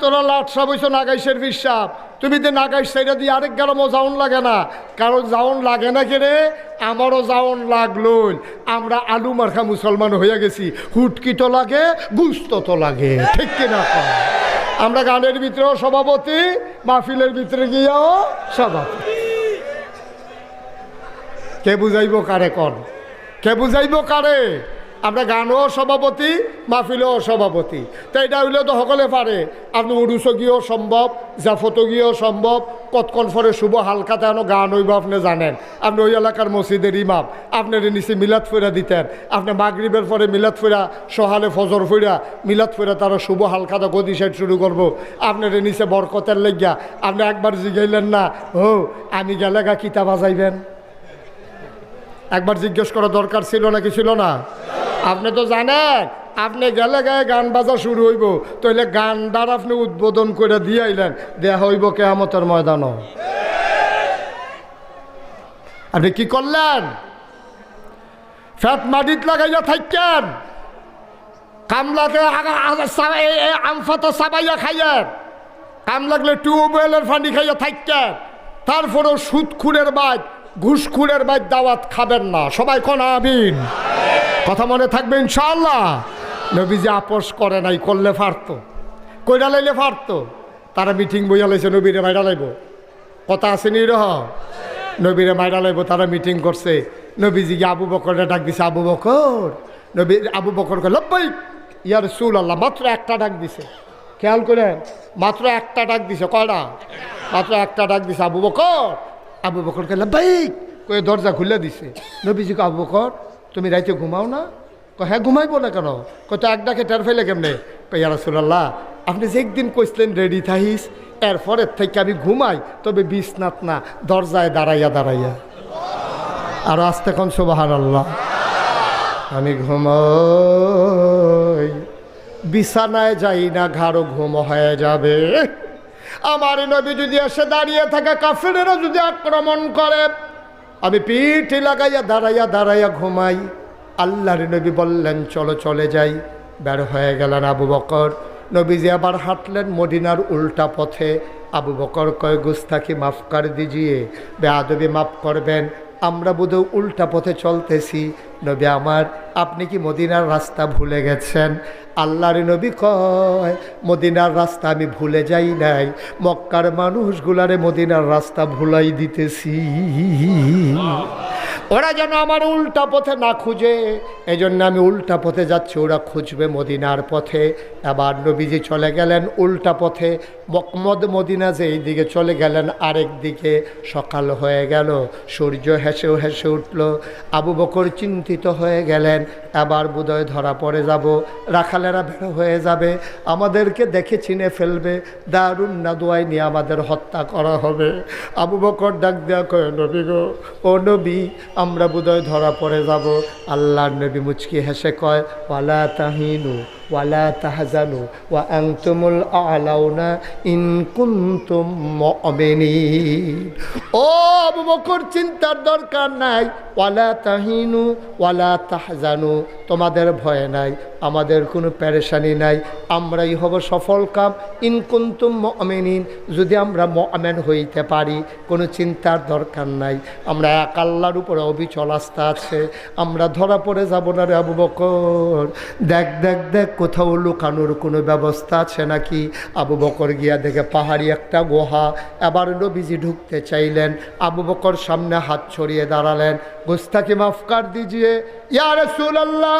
তোরা সাপ হইছ নাগাইশের বিশ্বাপ। তুমি যে নাগাইশ সেইটা দিয়ে আরেক গেলামও জাউন লাগে না। কারণ জাউন লাগে না কেরে আমারও জাউন লাগলোই। আমরা আলু মার্খা মুসলমান হয়ে গেছি। হুটকি তো লাগে, গুস্ত তো লাগে। ঠিক কিনা আমরা গানের ভিতরেও সভাপতি, মাহফিলের ভিতরে গিয়েও সভাপতি। কে বুঝাইব কারে কন? কে বুঝাইব কারে? আমরা গানও সভাপতি, মাহফিলেও সভাপতি। তো এটা হইলে তো সকলে পারে। আপনি উড়ুস গিয়েও সম্ভব জাফত গিয়েও সম্ভব কতক্ষণ পরে শুভ হালকাতে আনো গান হইব আপনি জানেন। আপনি ওই এলাকার মসজিদের ইমাম আপনার নিচে মিলাদ ফেরা দিতেন। আপনি মাগরিবের পরে মিলাদ ফেরা, সহালে ফজর ফেরা মিলাদ ফেরা তারা শুভ হালকাতে গদি সাইড শুরু করব। আপনার নিচে বরকতের লেগিয়া, আপনি একবার জিগাইলেন না, ও, আমি গেলে গা কিতা বাজাইবেন? একবার জিজ্ঞেস করা দরকার ছিল নাকি ছিল না? আপনি তো জানেন, আপনি গেলে গায়ে গান বাজা শুরু হইব, তাইলে গানটার আপনি উদ্বোধন করে দিয়ে আইলেন, দেয়া হইব কেয়ামতের ময়দানও। আপনি কি করলেন? ফ্যাট মাটিত লাগাইয়া থাকেন কামলাতে আমফাতা সাবাইয়া খাইয়েন কাম লাগলে টিউবওয়েলের পানি খাইয়া থাকেন তারপরেও সুদ খুঁড়ের বাদ ঘুষ খুঁড়ের বাদ দাওয়াত খাবেন না। সবাই কোন আমিন? কথা মনে থাকবে ইনশাল্লাহ নবীজি আপোষ করে নাই, করলে ফারতো। কইরা লাইলে ফারতো। তারা মিটিং বইয়া লাইছে, নবীরে মাইরা লাইব। কথা আছে নি রহ? নবীরে মাইরা লাইব, তারা মিটিং করছে। নবীজিকে আবু বকরে ডাক দিছে, আবু বকর। নবী আবু বকর কে লব্বাই! ইয়ার সুল আল্লাহ মাত্র একটা ডাক দিছে। খেয়াল করেন, মাত্র একটা ডাক দিছে। কয়টা? মাত্র একটা ডাক দিছে, আবু বকর! আবু বকরকে লব্বাই কয়ে দরজা খুলে দিছে। নবীজিকে আবু বকর, তুমি রাইতে ঘুমাও না? কয় হ্যাঁ ঘুমাইবো না কেন? কত এক ডাকে টের ফেলে কেমনে? ইয়া রাসূলুল্লাহ, আপনি যে একদিন কইসলেন রেডি থাইস এরপরের থেকে আমি ঘুমাই, তবে বিছনাত না, দরজায় দাঁড়াইয়া দাঁড়াইয়া। আর আস্তে কোন সুবাহান আল্লাহ আমি ঘুমাই, বিছানায় যাই না, ঘাড়ো ঘুম হয়ে যাবে। আমার নবী যদি এসে দাঁড়িয়ে থাকে কাফিরেরও যদি আক্রমণ করে, আমি পিঠ লাগাইয়া দাঁড়াইয়া দাঁড়াইয়া ঘুমাই। আল্লাহর নবী বললেন, চলো, চলে যাই। বের হয়ে গেলেন আবু বকর। নবী যে আবার হাঁটলেন মদিনার উল্টা পথে। আবু বকর কয় গুস্তাকি মাফ কর দিজিয়ে বেআবি মাফ করবেন। আমরা বোধহয় উল্টা পথে চলতেছি। নবী আমার, আপনি কি মদিনার রাস্তা ভুলে গেছেন? আল্লাহর নবী কয়, মদিনার রাস্তা আমি ভুলে যাই নাই। মক্কার মানুষগুলারে মদিনার রাস্তা ভুলাই দিতেছি। ওরা যেন আমার উল্টা পথে না খুঁজে। এই জন্য আমি উল্টা পথে যাচ্ছি, ওরা খুঁজবে মদিনার পথে। আবার নবীজি চলে গেলেন উল্টা পথে, মকমদ মদিনা যে এই দিকে চলে গেলেন, আরেক দিকে সকাল হয়ে গেল। সূর্য হেসেও হেসে উঠল, আবু বকর চিন্তিত হয়ে গেলেন আবার বোধহয় ধরা পড়ে যাব, রাখালেরা বের হয়ে যাবে, আমাদেরকে দেখে চিনে ফেলবে, দারুণ না দোয়াই নিয়ে আমাদের হত্যা করা হবে। আবু বকর ডাক দেওয়া কয়, নবী গো, ও নবী, আমরা বোধহয় ধরা পড়ে যাব আল্লাহ নবী মুচকি হেসে কয় ওয়ালা তাহিনু ওয়ালা তাহজানু ওয়া আনতুমুল আলাউনা ইন কুনতুম ও আবু বকর, চিন্তার দরকার নাই। ওয়ালা তাহিনু ওয়ালা তাহজানু, তোমাদের ভয় নাই, আমাদের কোনো প্যারেশানি নাই। আমরাই হব সফল কাম। ইন কুনতুম মুমিনিন, যদি আমরা মুমিন হইতে পারি, কোনো চিন্তার দরকার নাই। আমরা এক আল্লাহর উপরে অবিচল আস্থা আছে। আমরা ধরা পড়ে যাব না রে আবু বকর। দেখ দেখ দেখ কোথাও লুকানোর কোনো ব্যবস্থা আছে নাকি? আবু বকর গিয়া দেখে পাহাড়ি একটা গুহা। এবার নবীজি ঢুকতে চাইলেন। আবু বকর সামনে হাত ছড়িয়ে দাঁড়ালেন। গোস্তাকে মাফকার দিজিয়ে। সুল আল্লাহ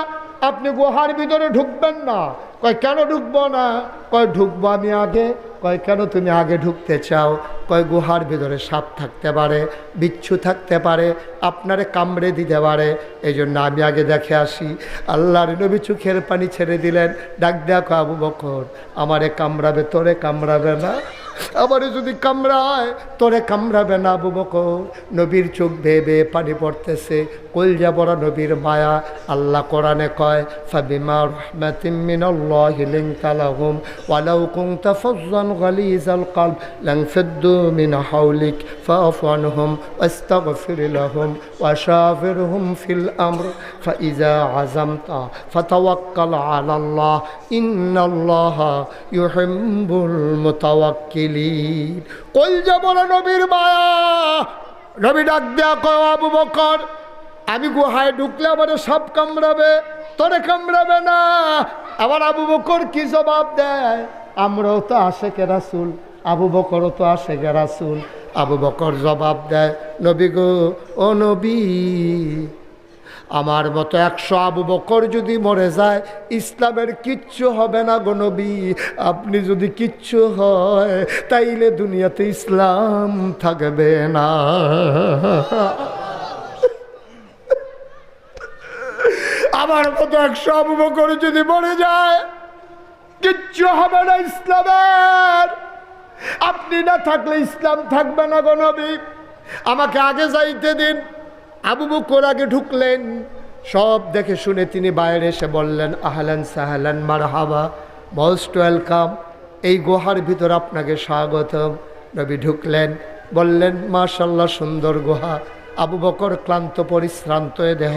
আপনি গুহার ভিতরে ঢুকবেন না। কয়, কেন ঢুকবো না? কয়, ঢুকবো আমি আগে। কয়, কেন তুমি আগে ঢুকতে চাও? কয়, গুহার ভিতরে সাপ থাকতে পারে, বিচ্ছু থাকতে পারে, আপনারে কামড়ে দিতে পারে। এই জন্য আমি আগে দেখে আসি। আল্লাহর নবী চোখের পানি ছেড়ে দিলেন, ডাক দেখো আবু বকর, আমারে কামড়াবে, তোরে কামড়াবে না? আবার যদি কামড়ায়, তোরে কামড়াবে না আবু বকর। নবীর চোখ বেয়ে পানি পড়তেছে, কলজা বড় নবীর মায়া। আল্লাহ কোরআনে কয়, ফাবিমা রহমাতিম মিনাল্লাহি লিনতা লাহুম ওয়ালাউ কুনতা ফাজ্জান গালিজাল কলব লানফাদ্দু মিন হাওলিক ফাআফু আনহুম واستغفر لهم وشاورهم في الأمر فإذا عزمت فتوكل على الله إن الله يحب المتوكلين قل جبر নবীর মায়া নবী ডাক দেয়া কয় আবু বকর আমি গুহায় ঢুকলে আমার সব কামড়াবে, তোরে কামড়াবে না। আবার আবু বকর কি জবাব দেয়? আমরাও তো আসে কে রাসুল, আবু বকরও তো আসে কে রাসুল। আবু বকর জবাব দেয়, নবী গো, ও নবী, আমার মতো একশো আবু বকর যদি মরে যায়, ইসলামের কিচ্ছু হবে না গো নবী। আপনি যদি কিচ্ছু হয়, তাইলে দুনিয়াতে ইসলাম থাকবে না। আমার মতো একশো বকর যদি মরে যায়, কিচ্ছু হবে না ইসলামের। আপনি না থাকলে ইসলাম থাকবে না গো নবী। আমাকে আগে যাইতে দিন। আবু বকর আগে ঢুকলেন। সব দেখে শুনে তিনি বাইরে এসে বললেন, আহলান সাহালান, মারহাবা মোস্ট ওয়েলকাম। এই গুহার ভিতর আপনাকে স্বাগতম। নবী ঢুকলেন, বললেন মাশাল্লাহ সুন্দর গুহা। আবু বকর ক্লান্ত, পরিশ্রান্ত দেহ,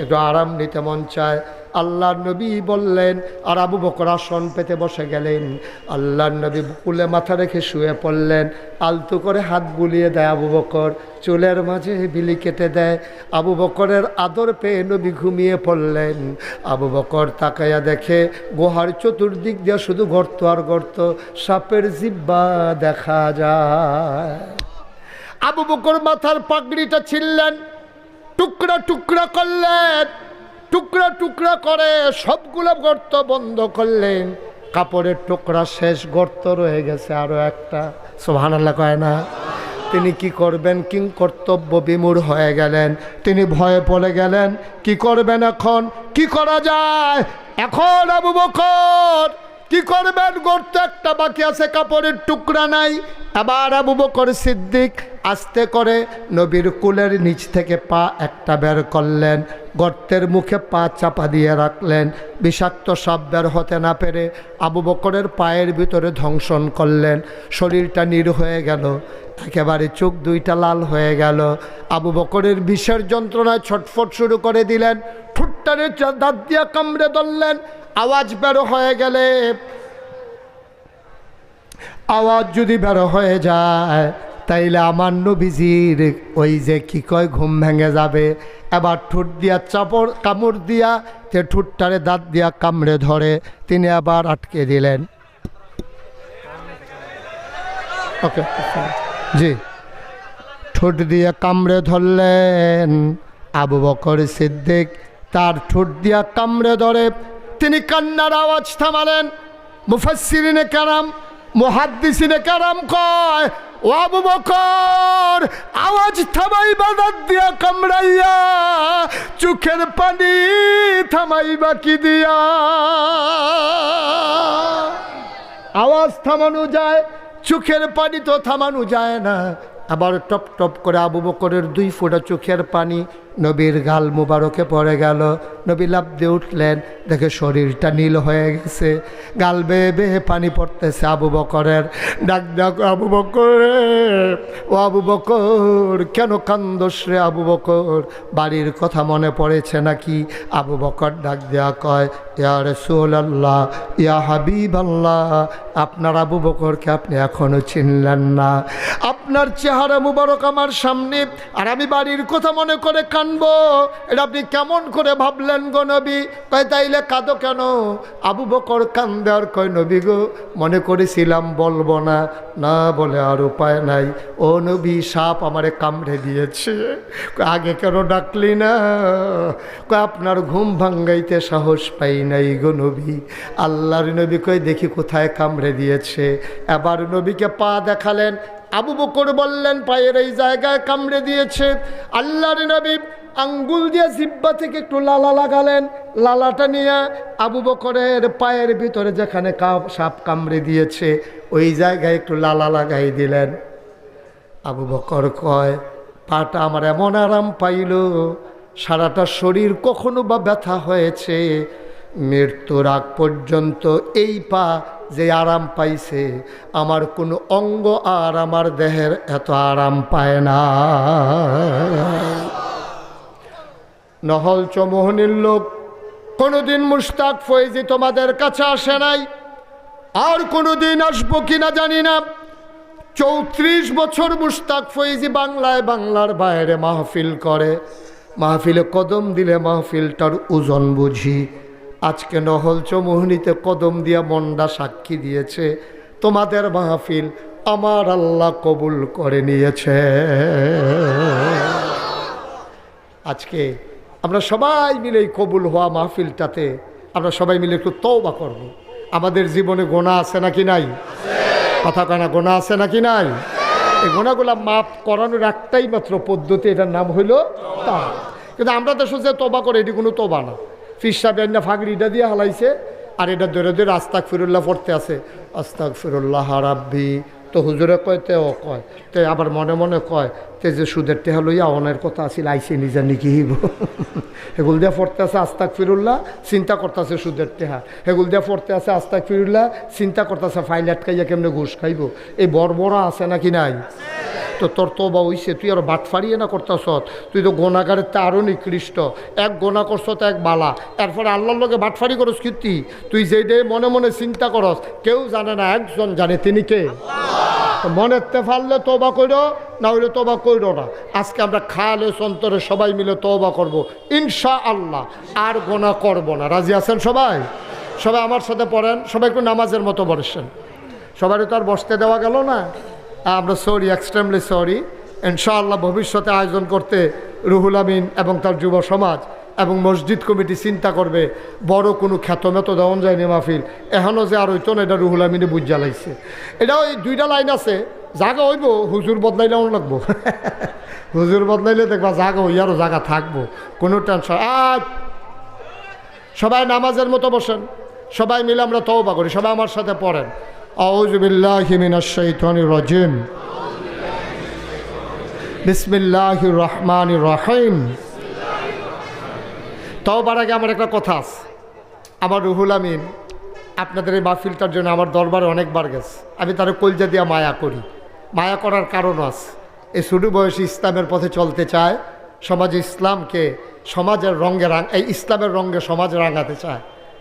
একটু আরাম নিতে মন চায়। আল্লাহ নবী বললেন, আর আবু বকর আসন পেতে বসে গেলেন। আল্লাহ নবী কুলে মাথা রেখে শুয়ে পড়লেন। আলতু করে হাত বুলিয়ে দেয় আবু বকর। চুলের মাঝে বিলি কেটে দেয়। আবু বকরের আদর পেয়ে নবী ঘুমিয়ে পড়লেন। আবু বকর তাকাইয়া দেখে, গুহার চতুর্দিক দিয়ে শুধু গর্ত আর গর্ত, সাপের জিব্বা দেখা যায়। আবু বকর মাথার পাগড়িটা ছিললেন টুকরা টুকরা করলেন, টুকরা টুকরা করে সবগুলো গর্ত বন্ধ করলেন। কাপড়ের টুকরা শেষ গর্ত রয়ে গেছে আরও একটা। সোহানাল্লাহ কয় না, তিনি কি করবেন? কিং কর্তব্য বিমূর হয়ে গেলেন। তিনি ভয়ে পড়ে গেলেন। কি করবেন এখন? কি করা যায়? এখন আবু বকর কি করবেন? গর্ত একটা বাকি আছে, কাপড়ের টুকরা নাই। আবার আবু বকর সিদ্দিক আস্তে করে নবীর কুলের নিচ থেকে পা একটা বের করলেন। গর্তের মুখে পা চাপা দিয়ে রাখলেন। বিষাক্ত সাপ বের হতে না পেরে আবু বকরের পায়ের ভিতরে ধ্বংসন করলেন। শরীরটা নীর হয়ে গেল। একেবারে চোখ দুইটা লাল হয়ে গেল। আবু বকরের বিষের যন্ত্রণায় ছটফট শুরু করে দিলেন। ঠুট্টারে দাঁত দিয়া কামড়ে ধরলেন, আওয়াজ বেরো হয়ে গেলে। আওয়াজ যদি বেরো হয়ে যায়, তাইলে আমার নবীজির ওই যে কি কয়, ঘুম ভেঙে যাবে। এবার ঠোঁট দিয়া চাপড়, কামড় দিয়া তে ঠুটটারে দাঁত দিয়া কামড়ে ধরে, তিনি আবার আটকে দিলেন। ওকে, জি। ঠোঁট দিয়ে কামড়ে ধরলেন আবু বকর সিদ্দিক তার ঠোঁট দিয়া কামড়ে ধরে। তিনি কান্নার আওয়াজ থামালেন। মুফাসসিরিনে কারাম, মুহাদ্দিসিনে কারাম কয়, ও আবু বকর, আওয়াজ থামাইবা দাঁত দিয়া কামড়াইয়া, চোখের পানি থামাইবা কি দিয়া। আওয়াজ থামানো যায়, চোখের পানি তো থামানো যায় না। আবার টপ টপ করে আবু বকরের দুই ফোঁটা চোখের পানি নবীর গাল মুবারকে পড়ে গেল। নবী লাভ দিয়ে উঠলেন, দেখে শরীরটা নীল হয়ে গেছে। গাল বেয়ে বেয়ে পানি পড়তেছে আবু বকরের। ডাক ডাক, আবু বকর, ও আবু বকর, কেন কান্দস রে আবু বকর? বাড়ির কথা মনে পড়েছে নাকি? আবু বকর ডাক দেয়া কয়, ইয়া রসুল আল্লাহ ইয়া হাবিব আল্লাহ আপনার আবু বকরকে আপনি এখনও চিনলেন না। আপনার চেহারা মুবারক আমার সামনে, আর আমি বাড়ির কথা মনে করে কানবো। এটা আপনি কেমন করে ভাবলেন গো নবী? কয়, তাইলে কাঁদো কেন? আবু বকর কান্দে আর কয়, নবী গো, মনে করেছিলাম বলব না না বলে আর উপায় নাই। ও নবী, সাপ আমারে কামড়ে দিয়েছে। আগে কেন ডাকলি না? কয়, আপনার ঘুম ভাঙ্গাইতে সাহস পাই নাই গো নবী। আল্লাহর নবী কয়, দেখি কোথায় কামড়ে দিয়েছে। এবার নবীকে পা দেখালেন আবু বকর বললেন, পায়ের এই জায়গায় কামড়ে দিয়েছে। আল্লাহর নবী আঙ্গুল দিয়ে জিব্বা থেকে একটু লালা লাগালেন। লালাটা নিয়ে আবু বকরের পায়ের ভিতরে যেখানে সাপ কামড়ে দিয়েছে, ওই জায়গায় একটু লালা লাগাই দিলেন। আবু বকর কয়, পাটা আমার এমন আরাম পাইল, সারাটা শরীর কখনো বা ব্যথা হয়েছে। মৃত্যুর আগ পর্যন্ত এই পা যে আরাম পাইছে, আমার কোনো অঙ্গ আর আমার দেহের এত আরাম পায় না। নহল চমোহনীর লোক, কোনোদিন মুস্তাক ফয়েজি তোমাদের কাছে আসে নাই, আর কোনোদিন আসব কিনা জানি না। চৌত্রিশ বছর মুস্তাক ফয়েজি বাংলায় বাংলার বাইরে মাহফিল করে, মাহফিলে কদম দিলে মাহফিলটার ওজন বুঝি। আজকে নহল চৌমোহনীতে কদম দিয়া মন্ডা সাক্ষী দিয়েছে। তোমাদের মাহফিল আমার আল্লাহ কবুল করে নিয়েছে। আজকে আমরা সবাই মিলে এই কবুল হওয়া মাহফিলটাতে আমরা সবাই মিলে একটু তওবা করব। আমাদের জীবনে গোনা আছে নাকি নাই? কথা কানা গোনা আছে নাকি নাই? এই গোনাগুলা মাপ করানোর একটাই মাত্র পদ্ধতি, এটার নাম হইল তা কিন্তু আমরা তো সোজা তোবা করে, এটি কোনো তবা না। ফিসা বেন্না ফাগড়িটা দিয়ে হালাইছে, আর এটা ধরে ধরে আস্তাক ফিরুল্লাহ পড়তে আছে। আস্তাক ফিরুল্লাহ হারাব্বি তো হুজুরে কয় তেও কয়, তে আবার মনে মনে কয়, তে যে সুদের টেহা লইয়া অনের কথা আছিল আইসে নিজে নিকি হিব হেগুল দিয়া পড়তে আছে আস্তাক ফিরুল্লাহ চিন্তা করতেছে সুদের টেহা। হেগুল দিয়া পড়তে আছে আস্তাক ফিরুল্লাহ চিন্তা করতেছে ফাইল আটকাইয়া কেমনে ঘুষ খাইব। এই বড় আছে নাকি নাই? তো তোর তো বা হইছে, তুই আর বাট ফাড়িয়ে না করতেছ তুই তো গোনাগারের তে আরও নিকৃষ্ট। এক গোনা করছ তো এক বালা। এরপরে আল্লাহর লোকে বাটফারি করস কীর্তি তুই? যেই যেইটাই মনে মনে চিন্তা করস, কেউ জানে না একজন জানে, তিনি কে? মনেতে ফাললে তোবা করো না হইলে তোবা করো না। আজকে আমরা খালে সন্তরে সবাই মিলে তোবা করব ইনশা আল্লাহ আর গোনা করব না। রাজি আছেন সবাই? সবাই আমার সাথে পড়েন, সবাই একটু নামাজের মতো বসেন। সবারই তো আর বসতে দেওয়া গেল না। আমরা সরি এক্সট্রিমলি সরি ইনশাআল্লাহ ভবিষ্যতে আয়োজন করতে রুহুল আমিন এবং তার যুব সমাজ এবং মসজিদ কমিটি চিন্তা করবে, বড় কোনো খ্যাতমেত দেওয়া যায়নি মাহফিল। এখনও যে আর হইতো না, এটা রুহুল আমিনে বুঝ জ্বালাইছে এটা ওই দুইটা লাইন আছে, জাগা হইব, হুজুর বদলাইলে অন লাগবো। হুজুর বদলাইলে দেখবা জাগা হই আরও জায়গা থাকব, কোনো টেনশন আজ সবাই নামাজের মতো বসেন, সবাই মিলে আমরা তওবা করি, সবাই আমার সাথে পড়েন। আউজবিল্লাহিমিনাশাইতানির বিসমিল্লাহির রহমানির রহিম। তওবার আগে আমার একটা কথা আছে। আমার রুহুল আমিন, আপনাদের এই মাহফিলটার জন্য আমার দরবারে অনেকবার গেছে। আমি তার কলজা দিয়া মায়া করি। মায়া করার কারণ আছে। এই ছোটো বয়সী ইসলামের পথে চলতে চায়, সমাজে ইসলামকে সমাজের রঙে রাং এই ইসলামের রঙে সমাজ রাঙাতে চায়।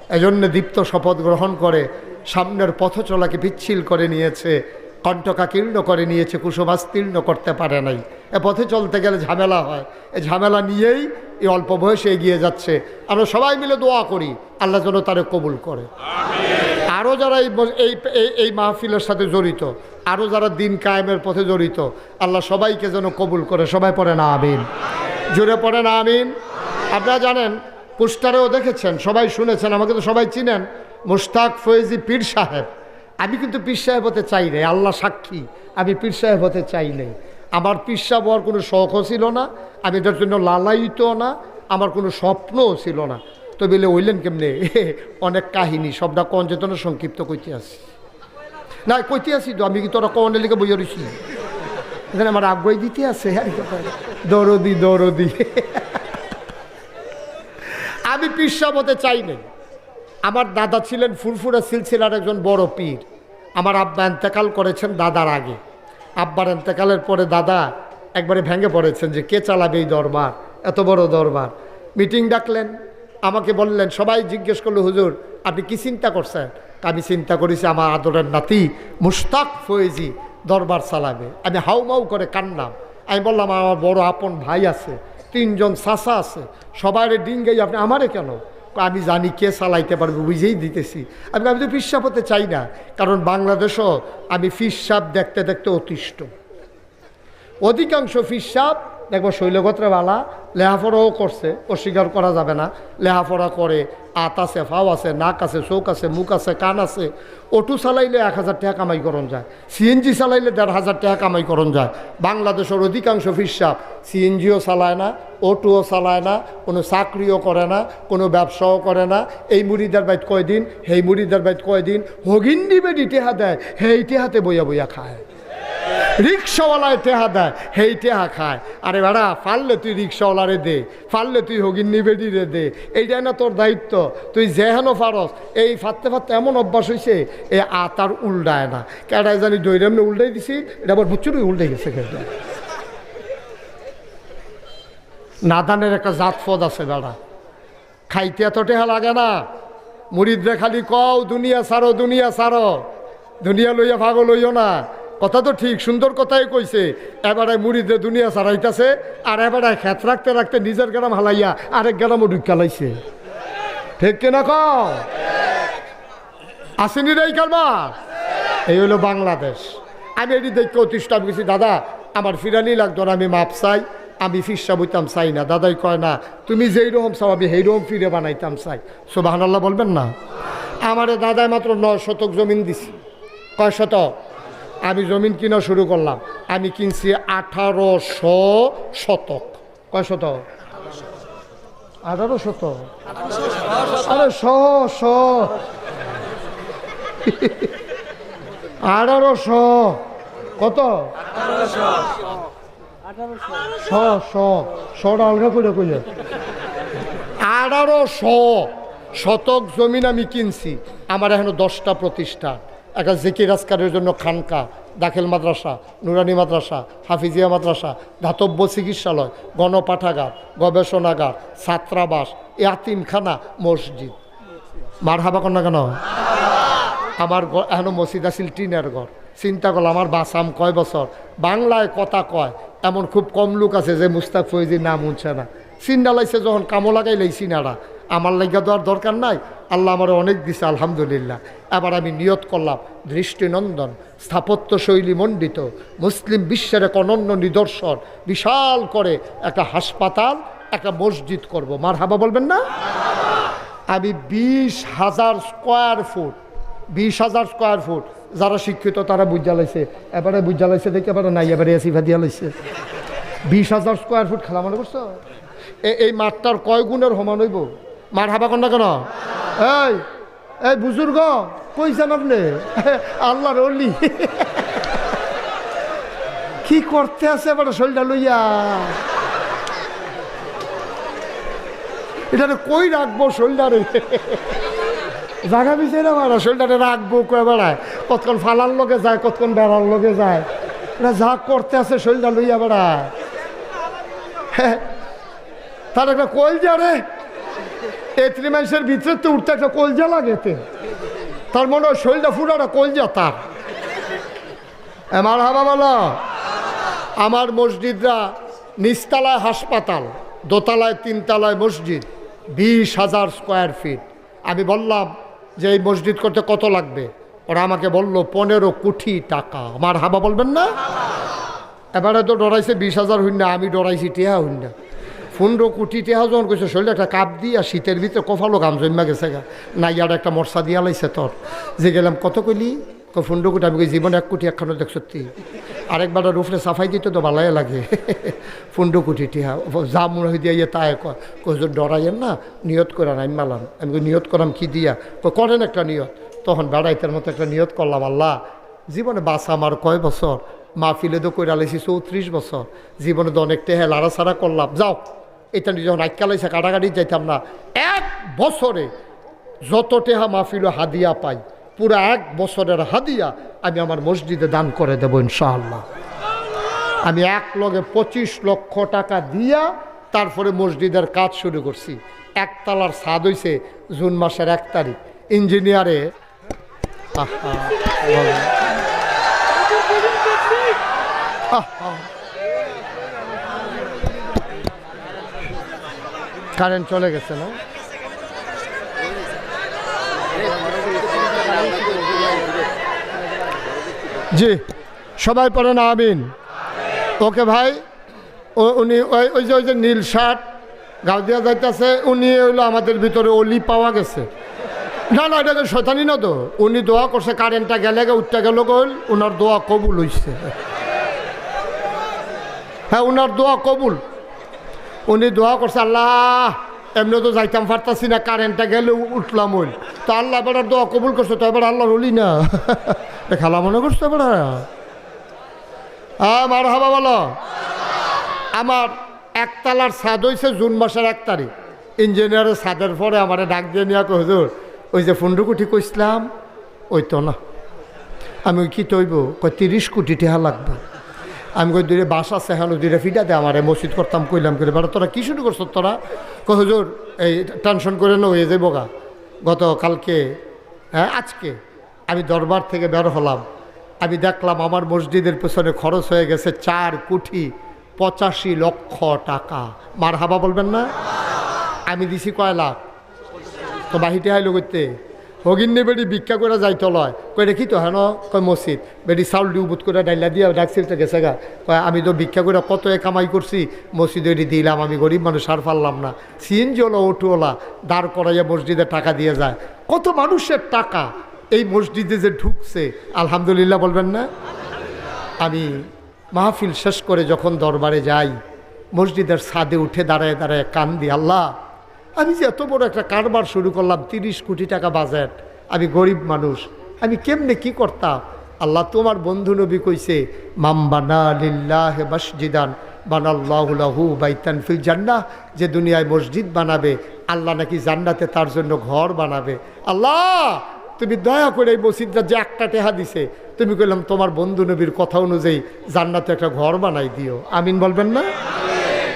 এজন্য দীপ্ত শপথ গ্রহণ করে সামনের পথ চলাকে পিচ্ছিল করে নিয়েছে কণ্ঠকাকীর্ণ করে নিয়েছে কুসুমাস্তীর্ণ করতে পারে নাই। এ পথে চলতে গেলে ঝামেলা হয়। এ ঝামেলা নিয়েই এই অল্প বয়সে এগিয়ে যাচ্ছে। আমরা সবাই মিলে দোয়া করি, আল্লাহ যেন তারে কবুল করে। আরও যারা এই এই এই- এই মাহফিলের সাথে জড়িত আরও যারা দিন কায়েমের পথে জড়িত, আল্লাহ সবাইকে যেন কবুল করে। সবাই পড়ে না আমিন। জোরে পড়ে না আমিন। আপনারা জানেন পোস্টারেও দেখেছেন, সবাই শুনেছেন, আমাকে তো সবাই চিনেন। মুশতাক ফয়েজি পীর সাহেব। আমি কিন্তু পীর সাহেব হতে চাই নাই, আল্লাহ সাক্ষী, আমি পীর সাহেব হতে চাই নাই। আমার পীর সাহেব হওয়ার কোনো শখও ছিল না, আমি এটার জন্য লালায়িত না, আমার কোনো স্বপ্নও ছিল না। তো বেলে হইলেন কেমনে? অনেক কাহিনী, সবটা কন চেতনা সংক্ষিপ্ত কইতে আসি। না, কইতে আসি তো, আমি কি তোরা কনের লিখে বইয়া রয়েছি এখানে আমার আগ্রহ দিতে আছে হ্যাঁ দরদি দরদি। আমি পিসাব হতে চাই নাই। আমার দাদা ছিলেন ফুরফুরা সিলসিলার একজন বড় পীর। আমার আব্বা এন্তেকাল করেছেন দাদার আগে। আব্বার এন্তেকালের পরে দাদা একবারে ভেঙে পড়েছেন যে, কে চালাবে এই দরবার? এত বড় দরবার? মিটিং ডাকলেন, আমাকে বললেন, সবাই জিজ্ঞেস করল, হুজুর, আপনি কি চিন্তা করছেন? আমি চিন্তা করেছি আমার আদরের নাতি মুস্তাক ফয়েজি দরবার চালাবে। আমি হাউমাউ করে কান্নাম। আমি বললাম, আমার বড় আপন ভাই আছে, তিনজন চাষা আছে সবার ডিঙ্গাই আপনি আমারে কেন? আমি জানি কে চালাইতে পারবে, বুঝেই দিতেছি। আমি আমি তো ফিসাপ হতে চাই না, কারণ বাংলাদেশও আমি ফিসাব দেখতে দেখতে অতিষ্ঠ। অধিকাংশ ফিসাব দেখব শৈলগত্রে বালা লেহাফড়াও করছে, অস্বীকার করা যাবে না। লেহাফড়া করে, আত আছে, ফাও আছে, নাক আছে, চোখ আছে, মুখ আছে, কান আছে। অটো চালাইলে এক হাজার টাকা কামাই করণ যায়। সিএনজি চালাইলে দেড় হাজার টাকা কামাই করণ যায়। বাংলাদেশের অধিকাংশ ফিসাব সিএনজিও চালায় না, অটোও চালায় না, কোনো চাকরিও করে না, কোনো ব্যবসাও করে না। এই মুড়িদার বাইত কয়দিন, সেই মুড়িদার বাইত কয়দিন হগিন দিবে টেহা দেয়, সেই টেহাতে বইয়া বইয়া খায়। রিক্সাওয়ালায় টেহা দেয়, হেই টেহা খায়। আরে বেড়া পারলে তুই রিক্সাওয়ালারে দে পারলে তুই হগিন নিবেদিরে দে, এইটাই না তোর দায়িত্ব। তুই যেহেন পারস, এই ফাটতে ফাটতে এমন অভ্যাস হয়েছে এ আতার উল্টায় না। কেটায় জানি দৈর এমনি উল্টাই দিছি, এটা আবার বুচ্চুরই উল্টে গেছে কেটে নাদানের একটা জাত ফদ আছে বেড়া। খাইতে এত টেহা লাগে না। মুড়িদরে খালি কও, দুনিয়া সারো দুনিয়া সারো দুনিয়া লইয়া ভাগো লইও না। কথা তো ঠিক, সুন্দর কথাই কইছে। এবারে মুড়িদরে দুনিয়া সারাইতাছে, আর এবারে খেত রাখতে রাখতে নিজের গ্রাম হালাইয়া আরেক গ্রামও ঢুকালাইছে ঠিক কিনা আসেনি রে কালমা এই হলো বাংলাদেশ। আমি এটি দেখতে অতিষ্ঠ, আমি গেছি দাদা, আমার ফিরানি লাগতো না, আমি মাপ চাই, আমি ফিরসা বইতাম, চাই না। দাদাই কয়, না, তুমি যেই রকম চাও, আমি সেই রকম ফিরে বানাইতাম, চাই। সোবাহান আল্লাহ বলবেন না? আমারে দাদাই মাত্র নয় শতক জমিন দিছি। কয় শতক? আমি জমিন কিনা শুরু করলাম। আমি কিনছি আঠারোশো শতক। কয় শতক? আঠারো শতক। আরে শ শ আঠারোশো। কত শ শ শটা শতক জমিন আমি কিনছি। আমার এখনও দশটা প্রতিষ্ঠান। একটা জেকি রাজকারের জন্য খানকা, দাখিল মাদ্রাসা, নুরানি মাদ্রাসা, হাফিজিয়া মাদ্রাসা ধাতব্য চিকিৎসালয়, গণপাঠাগার, গবেষণাগার, ছাত্রাবাস, ইয়াতিমখানা, মসজিদ। মার হাবা কন্যা কেন? আমার এখনও মসজিদ আছিল টিনের ঘর। চিন্তা করলাম আমার বাসাম কয় বছর? বাংলায় কথা কয়, এমন খুব কম লোক আছে যে মুস্তাক ফৈজির নাম উঠছে না। চিন্তা লাইছে যখন কামো লাগাই লাইছি নারা আমার লাগিয়া দেওয়ার দরকার নাই। আল্লাহ আমার অনেক দিছে, আলহামদুলিল্লাহ। এবার আমি নিয়ত করলাম, দৃষ্টিনন্দন স্থাপত্য শৈলী মণ্ডিত, মুসলিম বিশ্বের এক অনন্য নিদর্শন, বিশাল করে একটা হাসপাতাল, একটা মসজিদ করব। মার হাবা বলবেন না? আমি বিশ হাজার স্কোয়ার ফুট, বিশ হাজার স্কোয়ার ফুট, যারা শিক্ষিত তারা বুঝা লাইছে, এবারে বুঝা লাইছে দেখে এবারে নাই, এবারে এসি ভাদিয়া লাইছে। বিশ হাজার স্কোয়ার ফুট খেলা মনে করছ এই মাঠটার কয় গুণের সমান হইব? মার হাবা কন্যা কেন? এই এই বুজুর্গ! কইছেন আপনি? আল্লাহর অলি কি করতে আছে এবারে শরীরটা লইয়া? এটা কই রাখব শোল্ডারে জায়গা বিচারে মারা শোল্ডারে রাখব কয়ে বেড়ায়। কতক্ষণ ফালার লগে যায় কতক্ষণ বেড়ার লগে যায়। এটা যা করতে আছে শোল্ডার লইয়া বেড়ায়। হ্যাঁ, তার একটা কলজা রে। এ থ্রি মানুষের ভিতরে তো উঠতে একটা কলজা লাগে এতে। তার মনে হয় শরীরটা ফুটাটা কলজা তার। আমার হাবা বলো। আমার মসজিদরা নিচতলায় হাসপাতাল, দোতলায় তিনতলায় মসজিদ, বিশ হাজার স্কোয়ার ফিট আমি বললাম যে এই মসজিদ করতে কত লাগবে? ওরা আমাকে বলল, পনেরো কোটি টাকা। আমার হাবা বলবেন না? এবারে তো ডরাইছে বিশ হাজার হইন না আমি ডরাইছি টিয়া হইন না পনেরো কোটি টেহা যখন কইছে শরীরে একটা কাপ দিয়া শীতের ভিতরে কফালো গাম জন্মা গেছে গা। না ইয়ার একটা মশা দিয়া লাইছে তোর। যে গেলাম, কত কইলি? পনেরো কোটি। আমি জীবন এক কোটি, একখানো দেখ সত্যি। আরেকবার রুফরে সাফাই দিতে তো ভালাই লাগে। পনেরো কোটি টিহা যা মনে হয়ে দিয়ে তাই কয়। কজন ডরাইয়েন না, নিয়ত করে নাই মালাম। আমি নিয়ত করাম কি দিয়া? করেন একটা নিয়ত। তখন বেড়াইতের মতো একটা নিয়ত করলাম, আল্লাহ, জীবনে বাসা আমার কয় বছর? মাহফিলে তো কইরা লাইছি চৌত্রিশ বছর। জীবনে তো অনেক টেহে লাড়াছাড়া করলাম। যাও। এটা যখন আইকা লাইছে কাটাকাটি যাইতাম না, এক বছরে যত টেহা মাহফিল হাদিয়া পাই, পুরো এক বছরের হাদিয়া আমি আমার মসজিদে দান করে দেবো ইনশাআল্লাহ আমি এক লগে পঁচিশ লক্ষ টাকা দিয়া তারপরে মসজিদের কাজ শুরু করছি একতলার স্বাদ হইছে জুন মাসের এক তারিখ ইঞ্জিনিয়ারে আহা। আহা। কারেন্ট চলে গেছে, না? জি, সবাই পড়েন আমিন। ওকে ভাই, ও- উনি, ওই ওই যে ওই যে নীল শার্ট গাও দিয়া যাইতেছে, উনি হইল আমাদের ভিতরে অলি পাওয়া গেছে। না না, এটা তো শৈতানি না তো। উনি দোয়া করছে কারেন্টটা গেলে গে, উঠতে গেল গল ওনার দোয়া কবুল হইছে। হ্যাঁ ওনার দোয়া কবুল। উনি দোয়া করছে, আল্লাহ, এমনি তো যাইতাম পারতাছি না, কারেন্টটা গেলে উঠলাম ওই। তো আল্লাহ এবার দোয়া কবুল করছে, তো এবার আল্লাহ রলি না। খালা মনে করছে এবার হ্যাঁ মার হাবা বলো। আমার একতলার ছাদ হয়েছে জুন মাসের এক তারিখ। ইঞ্জিনিয়ারের ছাদের পরে আমার ডাক দিয়ে নিয়ে হুজুর, ওই যে ফুন্ডুকুটি কইসলাম ওই তো না। আমি কি তৈব? কয়, তিরিশ কোটি টাকা লাগবে। আমি কই, দুইরে বাস আছে হ্যাঁ দুইরে ফিটা দে, আমার মসজিদ করতাম, কইলাম করে বেড়া তোরা কি শুরু করছ তোরা? কই, হুজুর, এই টেনশন করে না, হয়ে যাব গা। গত কালকে হ্যাঁ আজকে আমি দরবার থেকে বের হলাম। আমি দেখলাম আমার মসজিদের পেছনে খরচ হয়ে গেছে চার কোটি পঁচাশি লক্ষ টাকা। মার হাবা বলবেন না? আমি দিছি কয় লাখ? তো বাহিতে হাইলো করতে হগিন্নে বেড়ি ভিক্ষা করে যাইতে লয়। কই দেখি তো হেন, কয়, মসজিদ। বেড়ি চাউল ডিউবুত করে ডাইলা দিয়া ডাকছিল তো গেছে গা কয়, আমি তো ভিক্ষা করে কত কামাই করছি, মসজিদে দিলাম, আমি গরিব মানুষ, আর পারলাম না। সিএনজিওলা অটোওয়ালা দাঁড় করাইয়া মসজিদে টাকা দিয়ে যায়। কত মানুষের টাকা এই মসজিদে যে ঢুকছে, আলহামদুলিল্লাহ বলবেন না? আমি মাহফিল শেষ করে যখন দরবারে যাই, মসজিদের ছাদে উঠে দাঁড়ায় দাঁড়ায় কান্দি, আল্লাহ আমি যে এত বড় একটা কারবার শুরু করলাম, তিরিশ কোটি টাকা বাজেট আমি গরিব মানুষ। আমি কেমনে কি করতাম? আল্লাহ তোমার বন্ধু নবী কইছে মাম্বানা লিল্লাহ মসজিদান বাইতান ফিল জান্নাহ। যে দুনিয়ায় মসজিদ বানাবে, আল্লাহ নাকি জান্নাতে তার জন্য ঘর বানাবে। আল্লাহ, তুমি দয়া করে এই মসজিদটা যে একটা টেহা দিছে, তুমি কইলাম তোমার বন্ধু নবীর কথা অনুযায়ী জান্নাতে একটা ঘর বানাই দিও। আমিন বলবেন না?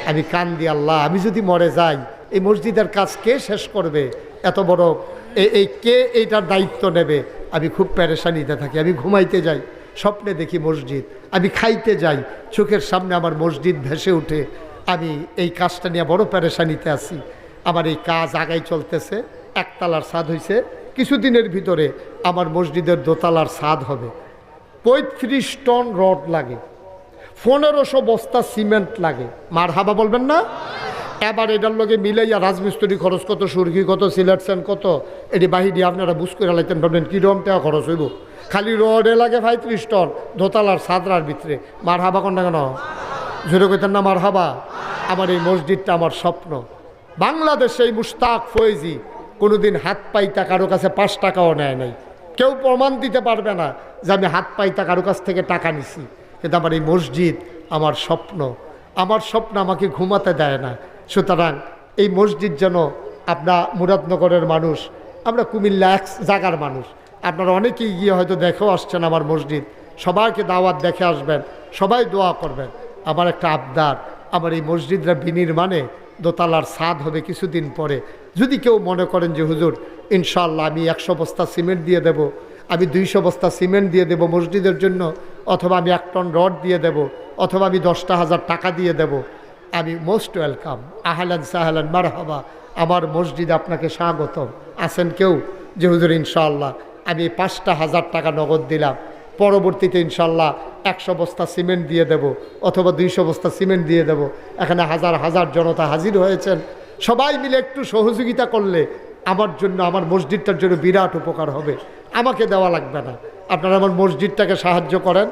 আমি কান দি আল্লাহ, আমি যদি মরে যাই এই মসজিদের কাজ কে শেষ করবে? এত বড় এই কে এইটার দায়িত্ব নেবে? আমি খুব প্যারেশানিতে থাকি, আমি ঘুমাইতে যাই, স্বপ্নে দেখি মসজিদ, আমি খাইতে যাই, চোখের সামনে আমার মসজিদ ভেসে উঠে আমি এই কাজটা নিয়ে বড় প্যারেশানিতে আছি। আমার এই কাজ আগাই চলতেছে, একতলার স্বাদ হয়েছে কিছুদিনের ভিতরে আমার মসজিদের দোতলার স্বাদ হবে। পঁয়ত্রিশ টন রড লাগে, পনেরোশো বস্তা সিমেন্ট লাগে। মার হাবা বলবেন না? এবার এটার লগে মিলাইয়া রাজমিস্ত্রি খরচ কত, সুরকি কত সিলেকশন কত, এটি বাহিরি আপনারা বুঝ করে লাইতেন, ভাবলেন কীরকম টাকা খরচ হইব? খালি রডে লাগে পঁয়ত্রিশ টন, দোতলার সাদরার ভিতরে। মার হাবা কোনটা কেন? জোরে কইতেন না মার হাবা আমার এই মসজিদটা আমার স্বপ্ন। বাংলাদেশে এই মুস্তাক ফয়েজি কোনোদিন হাত পাইতা কারও কাছে পাঁচ টাকাও নেয় নাই। কেউ প্রমাণ দিতে পারবে না যে আমি হাত পাইতা কারও কাছ থেকে টাকা নিছি। কিন্তু আমার এই মসজিদ আমার স্বপ্ন। আমার স্বপ্ন আমাকে ঘুমাতে দেয় না। সুতরাং এই মসজিদ যেন আপনার মুরাদনগরের মানুষ, আমরা কুমিল্লা এক জায়গার মানুষ। আপনারা অনেকেই গিয়ে হয়তো দেখেও আসছেন আমার মসজিদ। সবাইকে দাওয়াত দেখে আসবেন, সবাই দোয়া করবেন। আমার একটা আবদার, আমার এই মসজিদরা বিনির্মাণে দোতলার স্বাদ হবে কিছুদিন পরে। যদি কেউ মনে করেন যে, হুজুর ইনশাল্লাহ আমি একশো বস্তা সিমেন্ট দিয়ে দেব, আমি দুইশো বস্তা সিমেন্ট দিয়ে দেব মসজিদের জন্য, অথবা আমি এক টন রড দিয়ে দেব, অথবা আমি দশটা হাজার টাকা দিয়ে দেব। আমি মোস্ট ওয়েলকাম আহলান সাহালান মারহাবা। আমার মসজিদ আপনাকে স্বাগতম। আছেন কেউ? যে হুজুর ইনশাল্লাহ আমি পাঁচটা হাজার টাকা নগদ দিলাম। পরবর্তীতে ইনশাল্লাহ একশো বস্তা সিমেন্ট দিয়ে দেব অথবা দুইশো বস্তা সিমেন্ট দিয়ে দেব। এখানে হাজার হাজার জনতা হাজির হয়েছেন। সবাই মিলে একটু সহযোগিতা করলে আমার জন্য, আমার মসজিদটার জন্য বিরাট উপকার হবে। আমাকে দেওয়া লাগবে না। আপনারা আমার মসজিদটাকে সাহায্য করেন।